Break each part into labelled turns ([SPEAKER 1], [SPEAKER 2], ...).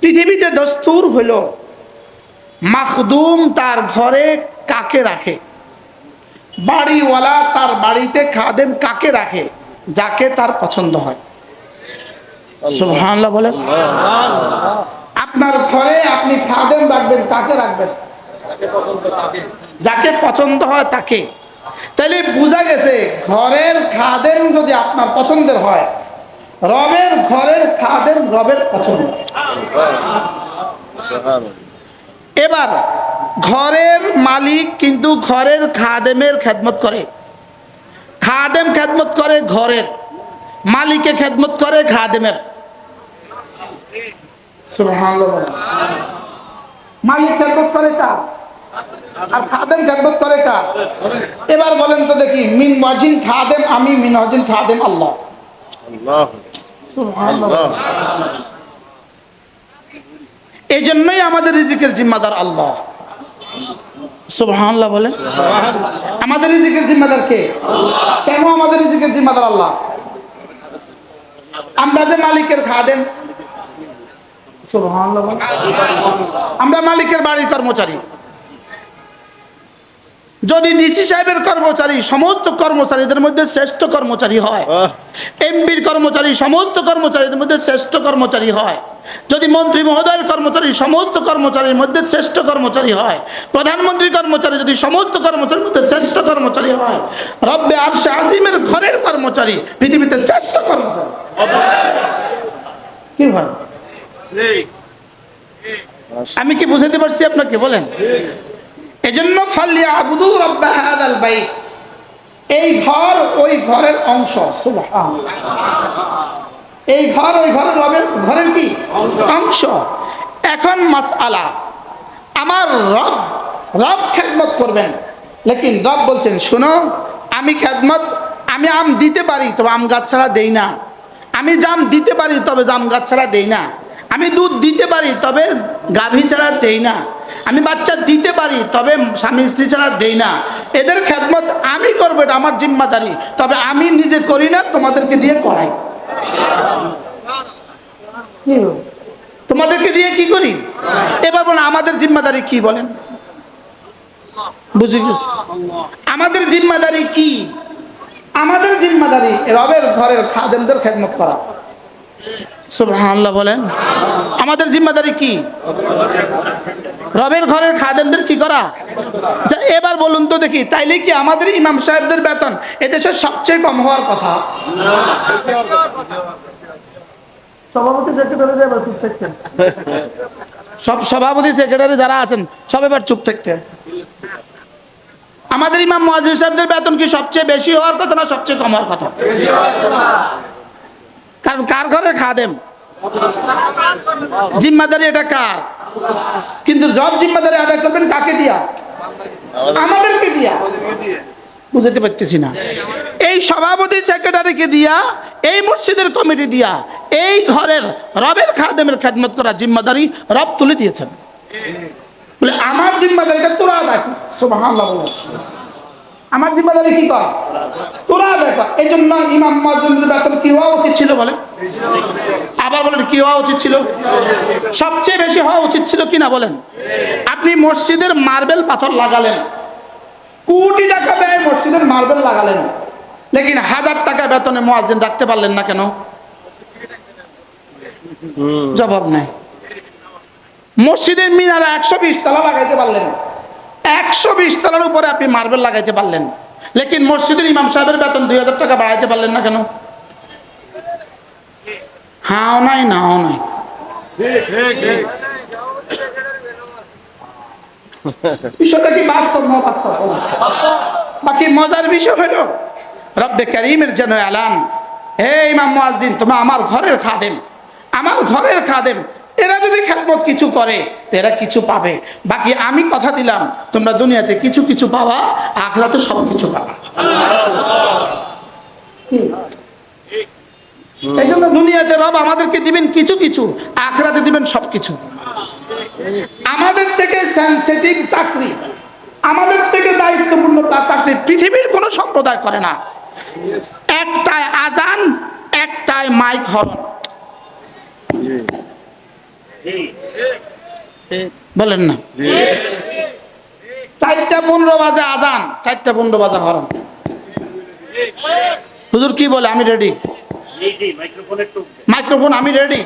[SPEAKER 1] পৃথিবীতে দস্তুর হইল মাখদুম তার ঘরে কাকে রাখে? বাড়িওয়ালা তার বাড়িতে খাদেম কাকে রাখে যাকে তার পছন্দ হয়? সুবহানাল্লাহ আপনার ঘরে আপনি খাদেম রাখবেন কাকে রাখবেন? যাকে পছন্দ হয় তাকে। তাহলে বোঝা গেছে ঘরের খাদেম যদি আপনার পছন্দের হয় রবের ঘরের খাদেম রবের পছন্দ। এবার ঘরের মালিক কিন্তু ঘরের খাদেমের খেদমত করে। খাদেম খেদমত করে ঘরের মালিকে খেদমত করে খাদেমের। মালিক খেদমত করে কার? আর খাদেম খেদমত করে কার? এবার বলেন তো দেখি, মিন ওয়াজিন খাদেম, আমি মিন ওয়াজিন খাদেম আল্লাহ। এই জন্যই আমাদের রিজিকের জিম্মাদার আল্লাহ। সুবহানাল্লাহ বলে আমাদের রিজিকের জিম্মাদার কে? কেন আমাদের রিজিকের জিম্মাদার আল্লাহ? আমরা যে মালিকের খাদেম। সুবহানাল্লাহ আমরা মালিকের বাড়ির কর্মচারী। যদি ডিসি সাহেবের কর্মচারী সমস্ত কর্মচারীদের মধ্যে শ্রেষ্ঠ কর্মচারী হয় এমপির কর্মচারী সমস্ত কর্মচারীদের মধ্যে শ্রেষ্ঠ কর্মচারী হয় যদি মন্ত্রী মহোদয়ের কর্মচারী সমস্ত কর্মচারীর মধ্যে শ্রেষ্ঠ কর্মচারী হয় প্রধানমন্ত্রী কর্মচারী যদি সমস্ত কর্মচারীর মধ্যে শ্রেষ্ঠ কর্মচারী হয় রব্বে আরশে আজিমের ঘরের কর্মচারী পৃথিবীতে শ্রেষ্ঠ কর্মচারী। কি হয় আমি কি বুঝাতে পারছি আপনাকে? বলেন। এজন্য ফাল্লিয়া আবুদু রব্বা হাদাল বাইত। এই ঘর ওই ঘরের অংশ। এই ঘর ওই ঘরের রবের ঘরের কি? অংশ। এখন মাস আলা আমার রব রব খেদমত করবেন। লেকিন রব বলছেন, শোনো, আমি খেদমত, আমি আম দিতে পারি, তবে আম গাছ ছাড়া দেই না। আমি জাম দিতে পারি, তবে জাম গাছ ছাড়া দেই না। আমি দুধ দিতে পারি, তবে গাভী ছাড়া দেই না। আমি বাচ্চা দিতে পারি, তবে স্বামী স্ত্রী ছাড়া দেই না। এদের খেদমত আমি করব, এটা আমার জিম্মাদারি। তবে আমি নিজে করি না, তোমাদেরকে দিয়ে করাই। তোমাদেরকে দিয়ে কি করি? এবার বলেন, আমাদের জিম্মাদারি কি বলেন? বুঝে গেছি? আমাদের জিম্মাদারি কি? আমাদের জিম্মাদারি রবের ঘরের খাদেমদের খেদমত করা। সুবহানাল্লাহ বলেন। আমাদের জিম্মাদারি কি? রবের ঘরের খাদেমদের কি করা? এবার বলুন তো দেখি তাইলে কি আমাদের ইমাম সাহেবদের বেতন এদেশে সবচেয়ে কম হওয়ার কথা? সভাপতি সেক্রেটারি এবার চুপ থাকতেন। সব সভাপতি সেক্রেটারি যারা আছেন সব এবার চুপ থাকতেন। আমাদের ইমাম মহাজির সাহেবদের বেতন কি সবচেয়ে বেশি হওয়ার কথা না সবচেয়ে কম হওয়ার কথা? কার ঘরে খাদেম? জিম্মাদারি এটা কার? কিন্তু জব জিম্মাদারি আদায় করবেন কাকে দিয়া? আমাদেরকে দিয়া। বুঝতে পারতেছি না। এই সভাপতি, সেক্রেটারিকে দিয়া, এই মসজিদের কমিটি দিয়া, এই ঘরের রবের খাদেমের খেদমত করা জিম্মাদারি রব তুলে দিয়েছেন। বলে, আমার জিম্মাদারিটা তোরা দেখ সুবহানাল্লাহ আমার জিম্মাদারি কি কর তোরা দেখ এই জন্য ইমাম মহাজনের বেতন কি হওয়া উচিত ছিল বলে আবার বলেন, কি হওয়া উচিত ছিল? সবচেয়ে বেশি হওয়া উচিত ছিল কিনা বলেন? আপনি মসজিদের মার্বেল পাথর লাগালেন। কোটি টাকা ব্যয় মসজিদের মার্বেল লাগালেন। লেকিন হাজার টাকা বেতনে মোয়াজিন রাখতে পারলেন না কেন? জবাব নাই। মসজিদের মিনারা একশো বিশ তলা লাগাইতে পারলেন। একশো বিশ তলার উপরে আপনি মার্বেল লাগাইতে পারলেন। লেকিন মসজিদের ইমাম সাহেবের বেতন দুই হাজার টাকা বাড়াইতে পারলেন না কেন? হাও নাই, নাও নাই। বিষয়টা কি বাস্তব না বাস্তব? বাকি মজার বিষয় হলো, রব্বে করিমের যেন এলান। হে ইমাম মুয়াজ্জিন তোমরা আমার ঘরের খাদেম। আমার ঘরের খাদেম, এরা যদি খেদমত কিছু করে এরা কিছু পাবে। বাকি আমি কথা দিলাম, তোমরা দুনিয়াতে কিছু কিছু পাবা, আখরাতে সব কিছু কি? এই জন্য দুনিয়াতে রব আমাদেরকে দিবেন কিছু কিছু, আখরাতে দিবেন সব কিছু। আমাদের থেকে সেন্সিটিভ চাকরি, আমাদের থেকে দায়িত্বপূর্ণ চাকরি পৃথিবীর কোনো সম্প্রদায় করে না। একটায় আজান, একটায় মাইক হরণ। বলেন না। চারটা পনেরো বাজে আজান, চারটা পনেরো বাজে হরণ। হুজুর কি বলে? আমি রেডি মাইক্রোফোন আমি রেডি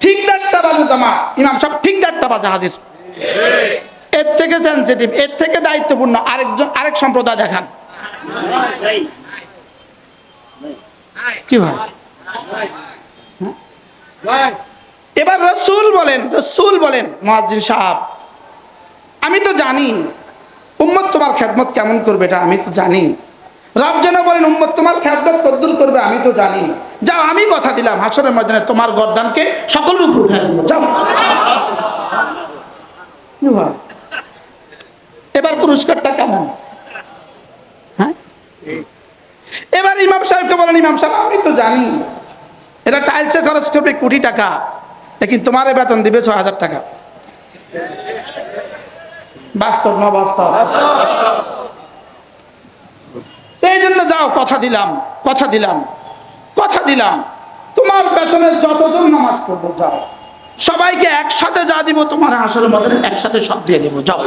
[SPEAKER 1] ঠিক দেড়টা বাজে জমা। ইমাম সব ঠিক দেড়টা বাজে হাজির। এর থেকে সেন্সিটিভ এর থেকে দায়িত্বপূর্ণ আরেকজন আরেক সম্প্রদায় দেখান। কি ভাই? এবার রসুল বলেন রসুল বলেন মহাজিন সাহেব আমি তো জানি উম্মত তোমার খেদমত কেমন করবে এটা আমি তো জানি। রব যেন বলেন, উম্মত, তোমার খেদমত কদ্দুর করবে, আমি তো জানি যাও, আমি কথা দিলাম, হাসরের ময়দানে তোমার গর্দানকে সকল রূপ উঠে এবার পুরস্কারটা কেমন? হ্যাঁ? এবার ইমাম সাহেবকে বলেন, ইমাম সাহেব, আমি তো জানি। এটা টাইলসে খরচ করবে কোটি টাকা, লেকিন তোমার বেতন দিবে ছ হাজার টাকা। বাস্তব না বাস্তব? যাও, কথা দিলাম কথা দিলাম কথা দিলাম। তোমার পেছনে যতজন নামাজ পড়ব, যাও। সবাইকে একসাথে যা দিব, তোমার আসলে মতন একসাথে সব দিয়ে দেবো, যাও।